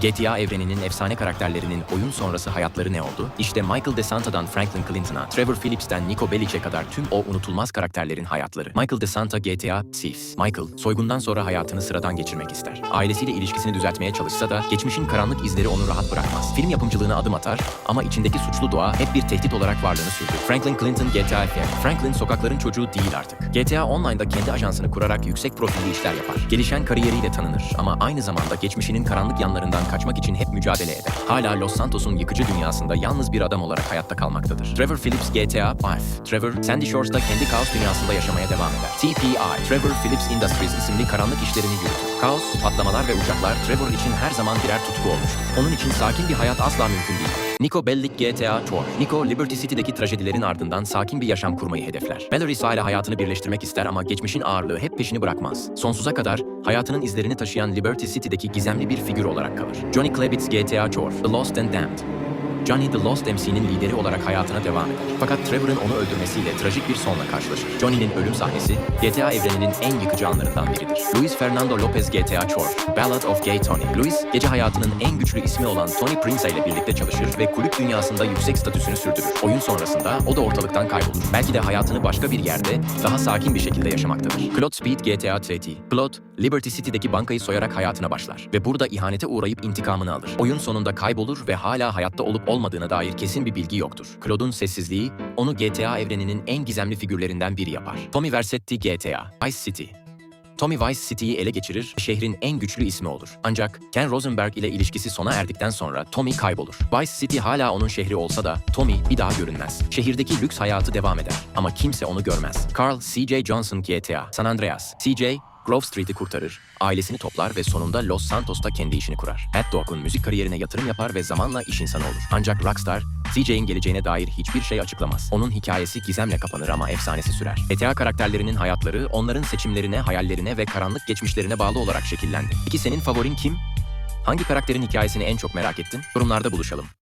GTA evreninin efsane karakterlerinin oyun sonrası hayatları ne oldu? İşte Michael DeSanta'dan Franklin Clinton'a, Trevor Phillips'ten Nico Bellic'e kadar tüm o unutulmaz karakterlerin hayatları. Michael DeSanta GTA Thieves. Michael, soygundan sonra hayatını sıradan geçirmek ister. Ailesiyle ilişkisini düzeltmeye çalışsa da geçmişin karanlık izleri onu rahat bırakmaz. Film yapımcılığına adım atar ama içindeki suçlu doğa hep bir tehdit olarak varlığını sürdürür. Franklin Clinton GTA F. Franklin sokakların çocuğu değil artık. GTA Online'da kendi ajansını kurarak yüksek profilli işler yapar. Gelişen kariyeriyle tanınır ama aynı zamanda geçmişinin karanlık yanlarından kaçmak için hep mücadele eder. Hala Los Santos'un yıkıcı dünyasında yalnız bir adam olarak hayatta kalmaktadır. Trevor Phillips GTA F. Trevor, Sandy Shores'ta kendi kaos dünyasında yaşamaya devam eder. TPI, Trevor Phillips Industries isimli karanlık işlerini yürütür. Kaos, patlamalar ve uçaklar Trevor için her zaman birer tutku olmuştur. Onun için sakin bir hayat asla mümkün değil. Nico Bellic GTA Tour. Nico, Liberty City'deki trajedilerin ardından sakin bir yaşam kurmayı hedefler. Mallory ile hayatını birleştirmek ister ama geçmişin ağırlığı hep peşini bırakmaz. Sonsuza kadar hayatının izlerini taşıyan Liberty City'deki gizemli bir figür olarak kalır. Johnny Klebitz GTA Tour. The Lost and Damned. Johnny The Lost MC'nin lideri olarak hayatına devam eder. Fakat Trevor'ın onu öldürmesiyle trajik bir sonla karşılaşır. Johnny'nin ölüm sahnesi GTA evreninin en yıkıcı anlarından biridir. Luis Fernando Lopez GTA Chore, Ballad of Gay Tony. Luis, gece hayatının en güçlü ismi olan Tony Prince ile birlikte çalışır ve kulüp dünyasında yüksek statüsünü sürdürür. Oyun sonrasında o da ortalıktan kaybolur. Belki de hayatını başka bir yerde, daha sakin bir şekilde yaşamaktadır. Claude Speed GTA 3. Claude, Liberty City'deki bankayı soyarak hayatına başlar ve burada ihanete uğrayıp intikamını alır. Oyun sonunda kaybolur ve hala hayatta olup olmadığına dair kesin bir bilgi yoktur. Claude'un sessizliği onu GTA evreninin en gizemli figürlerinden biri yapar. Tommy Vercetti GTA Vice City Tommy Vice City'yi ele geçirir, şehrin en güçlü ismi olur. Ancak Ken Rosenberg ile ilişkisi sona erdikten sonra Tommy kaybolur. Vice City hala onun şehri olsa da Tommy bir daha görünmez. Şehirdeki lüks hayatı devam eder ama kimse onu görmez. Carl C.J. Johnson GTA San Andreas C.J. Grove Street'i kurtarır, ailesini toplar ve sonunda Los Santos'ta kendi işini kurar. Mad Dog'un müzik kariyerine yatırım yapar ve zamanla iş insanı olur. Ancak Rockstar, CJ'in geleceğine dair hiçbir şey açıklamaz. Onun hikayesi gizemle kapanır ama efsanesi sürer. GTA karakterlerinin hayatları onların seçimlerine, hayallerine ve karanlık geçmişlerine bağlı olarak şekillendi. Peki senin favorin kim? Hangi karakterin hikayesini en çok merak ettin? Yorumlarda buluşalım.